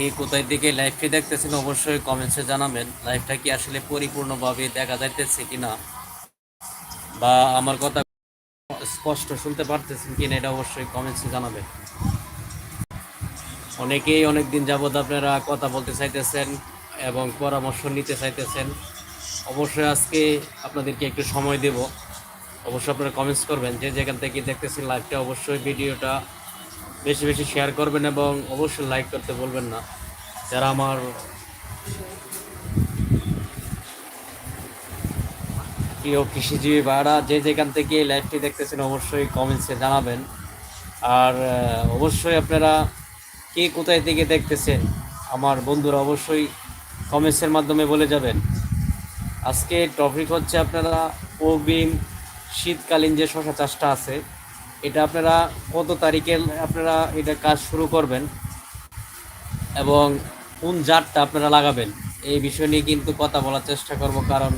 কে কোথায় থেকে লাইভটি দেখতেছেন অবশ্যই কমেন্টসে জানাবেন। লাইভটা কি আসলে পরিপূর্ণভাবে দেখা যাইতেছে কিনা? বা আমার কথা স্পষ্ট শুনতে পারতেছেন কিনা এটা অবশ্যই কমেন্টসে জানাবেন। অনেকেই অনেক দিন যাবৎ আপনারা কথা বলতে চাইতেছেন এবং পরামর্শ নিতে চাইতেছেন। অবশ্যই আজকে আপনাদেরকে একটু সময় দেব। অবশ্যই আপনারা কমেন্টস করবেন, যে যেখান থেকে দেখতেছেন লাইভটা অবশ্যই ভিডিওটা বেশি বেশি শেয়ার করবেন এবং অবশ্যই লাইক করতে বলবেন না। যারা আমার প্রিয় কৃষিজীবী ভাইরা যে যেখান থেকে লাইভটি দেখতেছেন, অবশ্যই কমেন্টসে জানাবেন। আর অবশ্যই আপনারা কে কোথায় থেকে দেখতেছেন, আমার বন্ধুরা অবশ্যই কমেন্টসের মাধ্যমে বলে যাবেন। আজকে টপিক হচ্ছে আপনারা অগ্রিম শীতকালীন যে শশা চাষটা আছে, এটা আপনারা কত তারিখে আপনারা এটা কাজ শুরু করবেন? এবং কোন জাতটা আপনারা লাগাবেন? এই বিষয় নিয়ে কিন্তু কথা বলার চেষ্টা করব, কারণ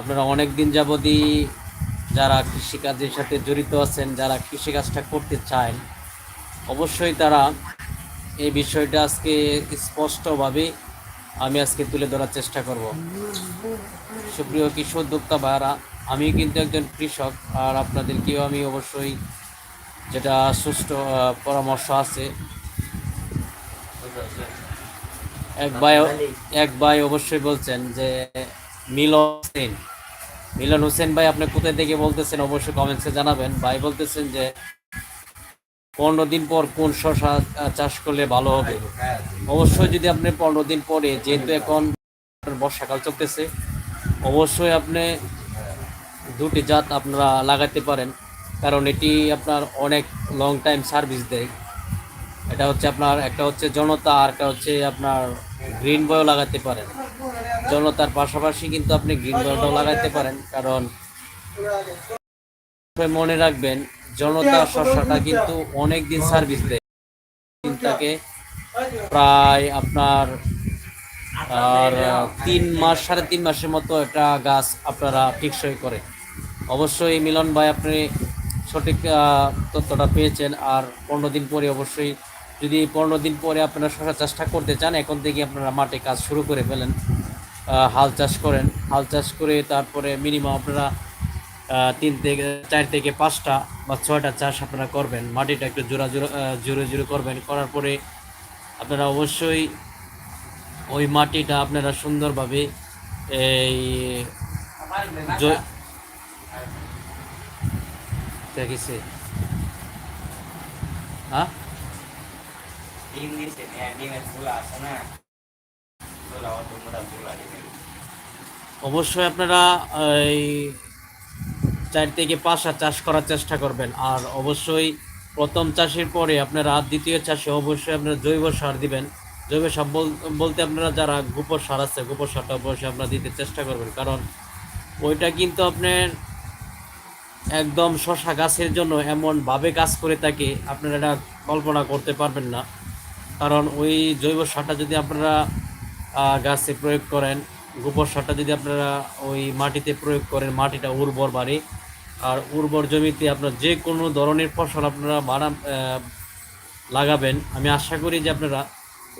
আপনারা অনেক দিন যাবতই যারা কৃষিকাজের সাথে জড়িত আছেন, যারা কৃষিকাজটা করতে চান, অবশ্যই তারা এই বিষয়টা আজকে স্পষ্টভাবে আমি আজকে তুলে ধরার চেষ্টা করব। সুপ্রিয় কৃষি উদ্যোক্তা ভাইয়ারা আমি কিন্তু একজন কৃষক, আর আপনাদেরকেও আমি অবশ্যই যেটা সুষ্ঠু পরামর্শ আছে এক ভাই এক ভাই অবশ্যই বলছেন যে মিলন হোসেন। মিলন হোসেন ভাই আপনি কোথায় থেকে বলতেছেন অবশ্যই কমেন্টসে জানাবেন। ভাই বলতেছেন যে পনেরো দিন পর কোন শশা চাষ করলে ভালো হবে? অবশ্যই যদি আপনি পনেরো দিন পরে, যেহেতু এখন বর্ষাকাল চলতেছে, অবশ্যই আপনি দুটি জাত আপনারা লাগাতে পারেন। কারণ এটি আপনার অনেক লং টাইম সার্ভিস দেয়। এটা হচ্ছে আপনার, একটা হচ্ছে জনতা আর একটা হচ্ছে আপনার গ্রিন বয়ও লাগাতে পারেন। জনতার পাশাপাশি কিন্তু আপনি গ্রিন বয়টাও লাগাতে পারেন, কারণ মনে রাখবেন, জনতা শস্যটা কিন্তু অনেক দিন সার্ভিস দেয়। তাকে প্রায় আপনার, আর, তিন মাস, সাড়ে তিন মাসের মতো একটা গাছ আপনারা টেকসই করে। অবশ্যই মিলন ভাই, আপনি সঠিক তথ্যটা পেয়েছেন, আর পনেরো দিন পরে অবশ্যই যদি পনেরো দিন পরে আপনারা শশা চাষটা করতে চান, এখন থেকে আপনারা মাঠে কাজ শুরু করে ফেলেন হাল চাষ করেন। হাল চাষ করে তারপরে মিনিমাম আপনারা তিন থেকে, চার থেকে পাঁচটা বা ছয়টা চাষ আপনারা করবেন। মাটিটা একটু জোড়া জোড়া জোরে জোরে করবেন। করার পরে আপনারা অবশ্যই ওই মাটিটা আপনারা সুন্দরভাবে এই দেখেছে হ্যাঁ? অবশ্যই আপনারা, এই, চার থেকে পাঁচটা চাষ করার চেষ্টা করবেন। আর অবশ্যই প্রথম চাষের পরে আপনারা দ্বিতীয় চাষে অবশ্যই আপনারা জৈব সার দিবেন। জৈব সার বল- বলতে আপনারা যারা গোবর সার আছে, গোবর সারটা অবশ্যই আপনারা দিতে চেষ্টা করবেন। কারণ ওইটা কিন্তু আপনার একদম শশা গাছের জন্য এমনভাবে কাজ করে থাকে, আপনারা এটা কল্পনা করতে পারবেন না। কারণ ওই জৈব সারটা যদি আপনারা গাছে প্রয়োগ করেন, গোবর সারটা যদি আপনারা ওই মাটিতে প্রয়োগ করেন, মাটিটা উর্বর বাড়ে, আর উর্বর জমিতে আপনার যে কোনো ধরনের ফসল আপনারা বানা লাগাবেন, আমি আশা করি যে আপনারা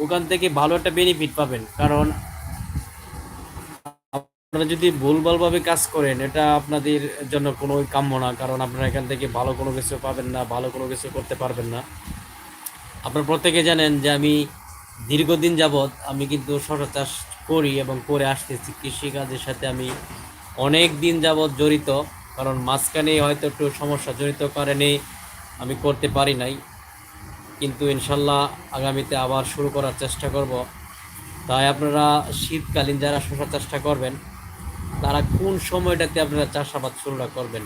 ওখান থেকে ভালো একটা বেনিফিট পাবেন। কারণ আপনারা যদি ভুলভালভাবে কাজ করেন, এটা আপনাদের জন্য কোনো কাম্য না, কারণ আপনারা এখান থেকে ভালো কোনো কিছু পাবেন না, ভালো কোনো কিছু করতে পারবেন না। আপনারা প্রত্যেকে জানেন যে আমি দীর্ঘদিন যাবৎ আমি কিন্তু শশা চাষ করি এবং করে আসতেছি। কৃষিকাজের সাথে আমি অনেক দিন যাবৎ জড়িত, কারণ মাঝখানে হয়তো একটু সমস্যা জড়িত কারণে আমি করতে পারি নাই। কিন্তু ইনশাল্লাহ আগামীতে আবার শুরু করার চেষ্টা করব। তাই আপনারা শীতকালীন যারা শশা চাষটা করবেন, তারা কোন সময়টাতে আপনারা চাষাবাদ শুরুটা করবেন,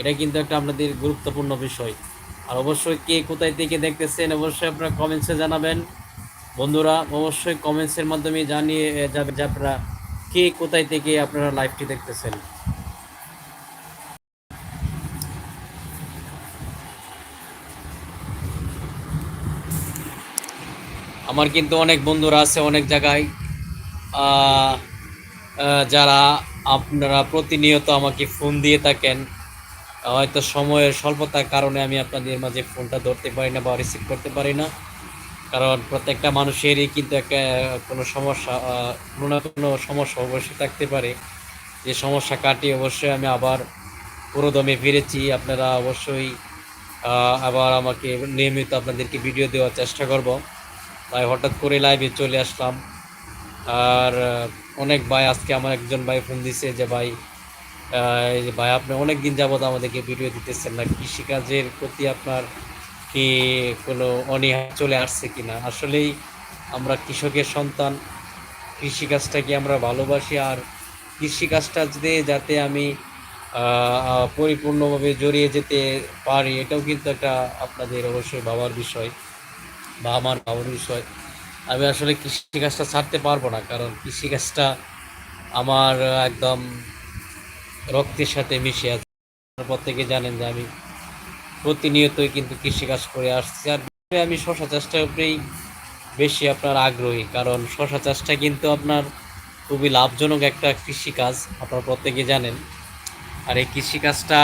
এটা কিন্তু একটা আপনাদের গুরুত্বপূর্ণ বিষয়। আর অবশ্যই কে কোথায় থেকে দেখতেছেন, অবশ্যই আপনারা কমেন্টসে জানাবেন। বন্ধুরা, অবশ্যই কমেন্টসের মাধ্যমে জানিয়ে যাবে যে আপনারা কে কোথায় থেকে আপনারা লাইভটি দেখতেছেন। আমার কিন্তু অনেক বন্ধুরা আছে অনেক জায়গায় যারা আপনারা প্রতিনিয়ত আমাকে ফোন দিয়ে থাকেন। হয়তো সময়ের স্বল্পতার কারণে আমি আপনাদের মাঝে ফোনটা ধরতে পারি না বা রিসিভ করতে পারি না। কারণ প্রত্যেকটা মানুষেরই কিন্তু একটা, কোনো সমস্যা কোনো না কোনো সমস্যা অবশ্যই থাকতে পারে। যে সমস্যা কাটিয়ে অবশ্যই আমি আবার পুরোদমে ফিরেছি। আপনারা অবশ্যই আবার আমাকে নিয়মিত আপনাদেরকে ভিডিও দেওয়ার চেষ্টা করব। তাই হঠাৎ করে লাইভে চলে আসলাম। আর অনেক ভাই, আজকে আমার একজন ভাই ফোন দিছে যে, ভাই ভাই, আপনি অনেক দিন যাবত আমাদেরকে ভিডিও দিতেছেন না, কৃষিকাজের প্রতি আপনার কি কোনো অনীহা চলে আসছে কিনা? আসলেই আমরা কৃষকের সন্তান, কৃষিকাজটাকে আমরা ভালোবাসি আর কৃষিকাজটা যাতে আমি পরিপূর্ণভাবে জড়িয়ে যেতে পারি, এটাও কিন্তু একটা আপনাদের অবশ্যই ভাবার বিষয় বা আমার ভাবার বিষয়। আমি আসলে কৃষিকাজটা ছাড়তে পারব না, কারণ কৃষিকাজটা আমার একদম রক্তের সাথে মিশে আছে। থেকে জানেন যে আমি প্রতিনিয়তই কিন্তু কৃষিকাজ করে আসছি। আর আমি শশা চাষটার উপরেই বেশি আপনার আগ্রহী, কারণ শশা চাষটা কিন্তু আপনার খুবই লাভজনক একটা কৃষিকাজ, আপনারা প্রত্যেকে জানেন। আর এই কৃষিকাজটা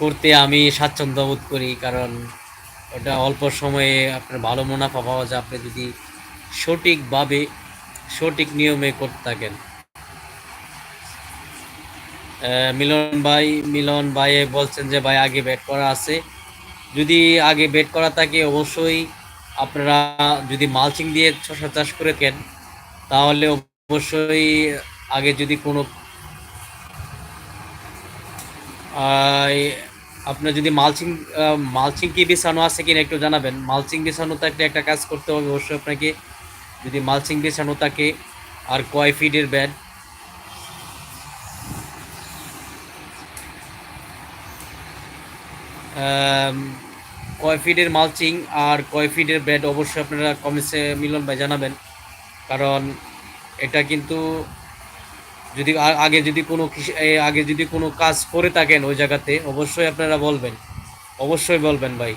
করতে আমি স্বাচ্ছন্দ্য বোধ করি, কারণ ওটা অল্প সময়ে আপনার ভালো মুনাফা পাওয়া যায়। আপনি যদি সঠিকভাবে সঠিক নিয়মে করতে থাকেন মিলন ভাই মিলন ভাই বলছেন যে, ভাই, আগে ব্যাট করা আছে। যদি আগে ব্যাট করা থাকে, অবশ্যই আপনারা যদি মালচিং দিয়ে শশা চাষ করে থাকেন তাহলে অবশ্যই আগে যদি কোনো আপনার যদি মালচিং মালচিং কি বিছানো আছে কিনা একটু জানাবেন। মালচিং বিছানো থাকলে একটা কাজ করতে হবে, অবশ্যই আপনাকে যদি মালচিং বিছানো থাকে, আর কয় ফিটের ব্যাড কয় ফিটের মালচিং আর কয় ফিটের বেড অবশ্যই আপনারা কমেন্টসে মিলন ভাই জানাবেন। কারণ এটা কিন্তু যদি আগে যদি কোনো আগে যদি কোনো কাজ করে থাকেন ওই জায়গাতে, অবশ্যই আপনারা বলবেন। অবশ্যই বলবেন ভাই।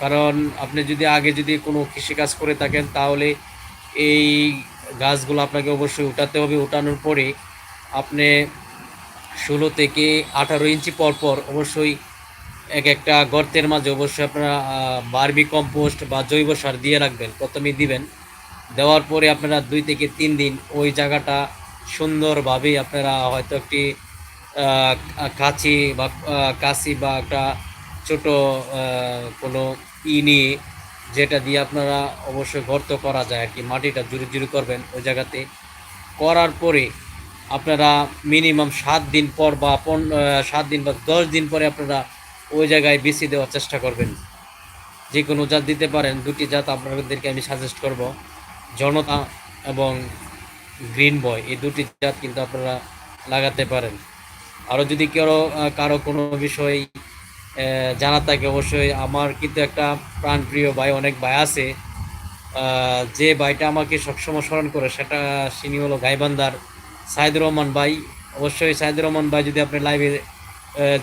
কারণ আপনি যদি আগে যদি কোনো কৃষিকাজ করে থাকেন, তাহলে এই গাছগুলো আপনাকে অবশ্যই উঠাতে হবে। উঠানোর পরে আপনি ষোলো থেকে আঠারো ইঞ্চি পর পর অবশ্যই এক একটা গর্তের মাঝে অবশ্যই আপনারা বার্মি কম্পোস্ট বা জৈব সার দিয়ে রাখবেন, প্রথমেই দিবেন। দেওয়ার পরে আপনারা দুই থেকে তিন দিন ওই জায়গাটা সুন্দরভাবেই আপনারা হয়তো একটি কাঁচি বা কাঁচি বা একটা ছোট কোনো ই নিয়ে যেটা দিয়ে আপনারা অবশ্যই গর্ত করা যায় আর কি, মাটিটা জুড়ে জুড়ে করবেন ওই জায়গাতে। করার পরে আপনারা মিনিমাম সাত দিন পর বা পন- সাত দিন বা দশ দিন পরে আপনারা ওই জায়গায় বেশি দেওয়ার চেষ্টা করবেন। যে কোনো জাত দিতে পারেন, দুটি জাত আপনাদেরকে আমি সাজেস্ট করব। জনতা এবং গ্রিন বয়, এই দুটি জাত কিন্তু আপনারা লাগাতে পারেন। আরও যদি কারও কারও কোনো বিষয় জানা থাকে, অবশ্যই আমার কিন্তু একটা প্রাণপ্রিয় ভাই, অনেক ভাই আছে। যে ভাইটা আমাকে সবসময় স্মরণ করে, সেটা তিনি হলো গাইবান্দার সাইদুর রহমান ভাই। অবশ্যই সাইদুর রহমান ভাই যদি আপনি লাইভে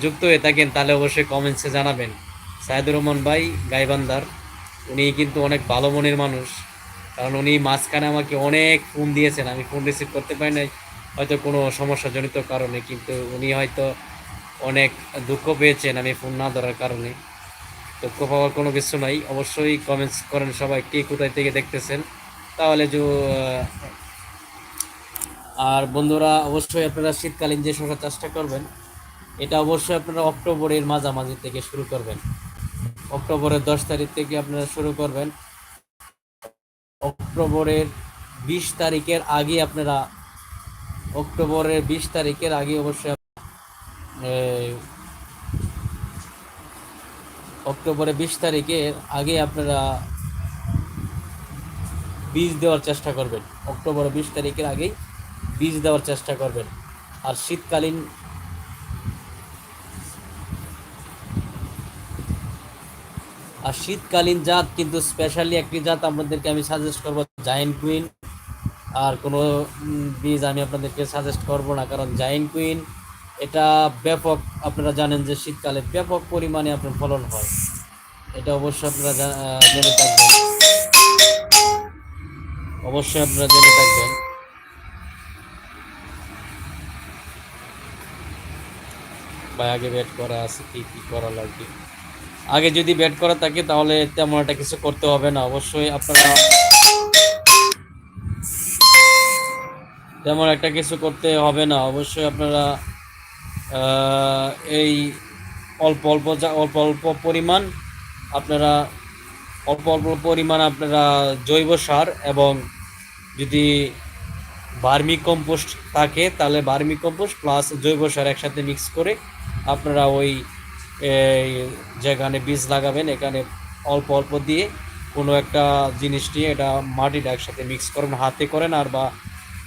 যুক্ত হয়ে থাকেন, তাহলে অবশ্যই কমেন্টসে জানাবেন। সাইদুর রহমান ভাই গাইবান্দার উনি কিন্তু অনেক ভালো মনের মানুষ। কারণ উনি মাঝখানে আমাকে অনেক ফোন দিয়েছেন, আমি ফোন রিসিভ করতে পারি নাই। হয়তো কোনো সমস্যাজনিত কারণে, কিন্তু উনি হয়তো অনেক দুঃখ পেয়েছেন আমি ফোন না ধরার কারণে। দুঃখ পাওয়ার কোনো কিছু নাই। অবশ্যই কমেন্টস করেন সবাই, কে কোথায় থেকে দেখতেছেন। তাহলে যে আর বন্ধুরা, অবশ্যই আপনারা শীতকালীন যে শশা চাষটা করবেন এটা অবশ্যই আপনারা অক্টোবরের মাঝামাঝি থেকে শুরু করবেন। অক্টোবরের দশ তারিখ থেকে আপনারা শুরু করবেন। অক্টোবরের বিশ তারিখের আগে আপনারা, অক্টোবরের বিশ তারিখের আগে অবশ্যই অক্টোবরের বিশ তারিখের আগে আপনারা বীজ দেওয়ার চেষ্টা করবেন। অক্টোবরের বিশ তারিখের আগেই বীজ দেওয়ার চেষ্টা করবেন। আর শীতকালীন আর শীতকালীন জাত কিন্তু স্পেশালি একটি জাত আপনাদেরকে আমি সাজেস্ট করব জায়েন্ট কুইন আর কোনো বীজ আমি আপনাদেরকে সাজেস্ট করব না, কারণ জায়েন্ট কুইন এটা ব্যাপক, আপনারা জানেন যে শীতকালে ব্যাপক পরিমাণে আপনার ফলন হয়। এটা অবশ্যই আপনারা জেনে থাকবেন। অবশ্যই আপনারা জেনে থাকবেন। ভাই, আগে বেট করা আছে, কি কি করা লাগবে? আগে যদি ব্যাট করা থাকে, তাহলে তেমন একটা কিছু করতে হবে না। অবশ্যই আপনারা তেমন একটা কিছু করতে হবে না। অবশ্যই আপনারা এই অল্প অল্প অল্প অল্প পরিমাণ আপনারা, অল্প অল্প পরিমাণ আপনারা জৈব সার এবং যদি বার্মি কম্পোস্ট থাকে, তাহলে বার্মি কম্পোস্ট প্লাস জৈব সার একসাথে মিক্স করে আপনারা ওই যেখানে বীজ লাগাবেন, এখানে অল্প অল্প দিয়ে কোনো একটা জিনিস নিয়ে এটা মাটিটা একসাথে মিক্স করেন, হাতে করেন আর বা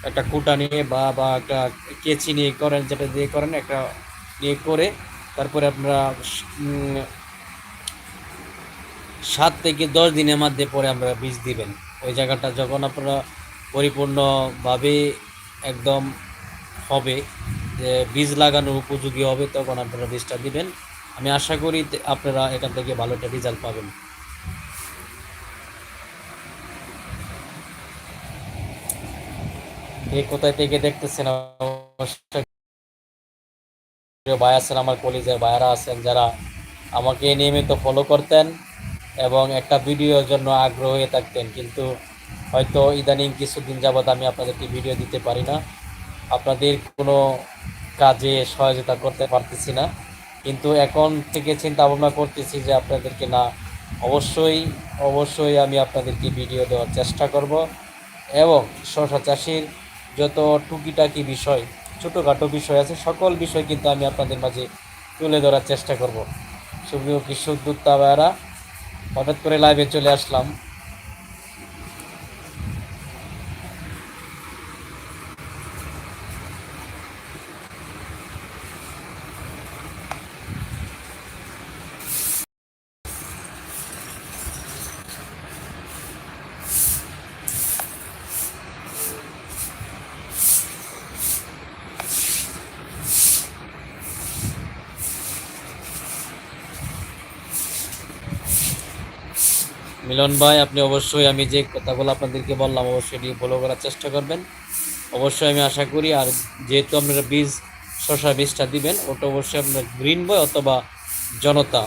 একটা কুটা নিয়ে বা বা একটা কেচি নিয়ে করেন, যেটা দিয়ে করেন, একটা নিয়ে করে তারপরে আপনারা সাত থেকে দশ দিনের মধ্যে পরে আমরা বীজ দিবেন। ওই জায়গাটা যখন আপনারা পরিপূর্ণভাবে একদম হবে, যে বীজ লাগানোর উপযোগী হবে, তখন আপনারা বীজটা দিবেন। আমি আশা করি আপনারা এখান থেকে ভালো একটা রেজাল্ট পাবেন। কোথায় থেকে দেখতেছেন? ভাই আছেন, আমার কলেজের ভাইয়ারা আছেন, যারা আমাকে নিয়মিত ফলো করতেন এবং একটা ভিডিওর জন্য আগ্রহ হয়ে থাকতেন। কিন্তু হয়তো ইদানিং কিছুদিন যাবৎ আমি আপনাদেরকে ভিডিও দিতে পারি না। আপনাদের কোনো কাজে সহযোগিতা করতে পারতেছি না। কিন্তু এখন থেকে চিন্তা ভাবনা করতেছি যে আপনাদেরকে না, অবশ্যই অবশ্যই আমি আপনাদেরকে ভিডিও দেওয়ার চেষ্টা করব। এবং শশা চাষির যত টুকিটাকি বিষয়, ছোটোখাটো বিষয় আছে, সকল বিষয় কিন্তু আমি আপনাদের মাঝে তুলে ধরার চেষ্টা করব। সুপ্রিয় কৃষি উদ্যোক্তা ভাইয়ারা, হঠাৎ করে লাইভে চলে আসলাম। মিলন ভাই, আপনি অবশ্যই আমি যে কথাগুলো আপনাদেরকে বললাম, অবশ্যই এটি ফলো করার চেষ্টা করবেন। অবশ্যই আমি আশা করি, আর যেহেতু আপনারা বীজ শশা বীজটা দিবেন, ওটা অবশ্যই আপনার গ্রিন বয় অথবা জনতা।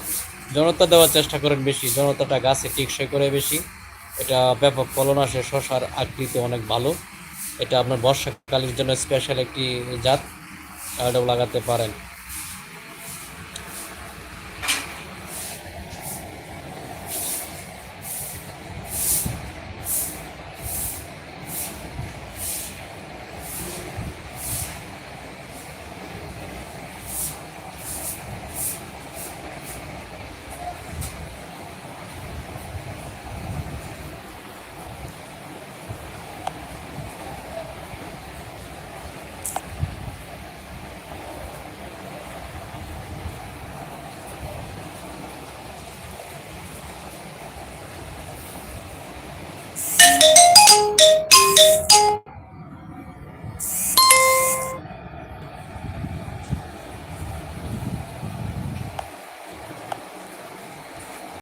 জনতা দেওয়ার চেষ্টা করেন বেশি, জনতাটা গাছে টিকসই করে বেশি। এটা ব্যাপক ফলন আসে শশার আকৃতি অনেক ভালো। এটা আপনার বর্ষাকালের জন্য স্পেশাল একটি জাত এটাও লাগাতে পারেন।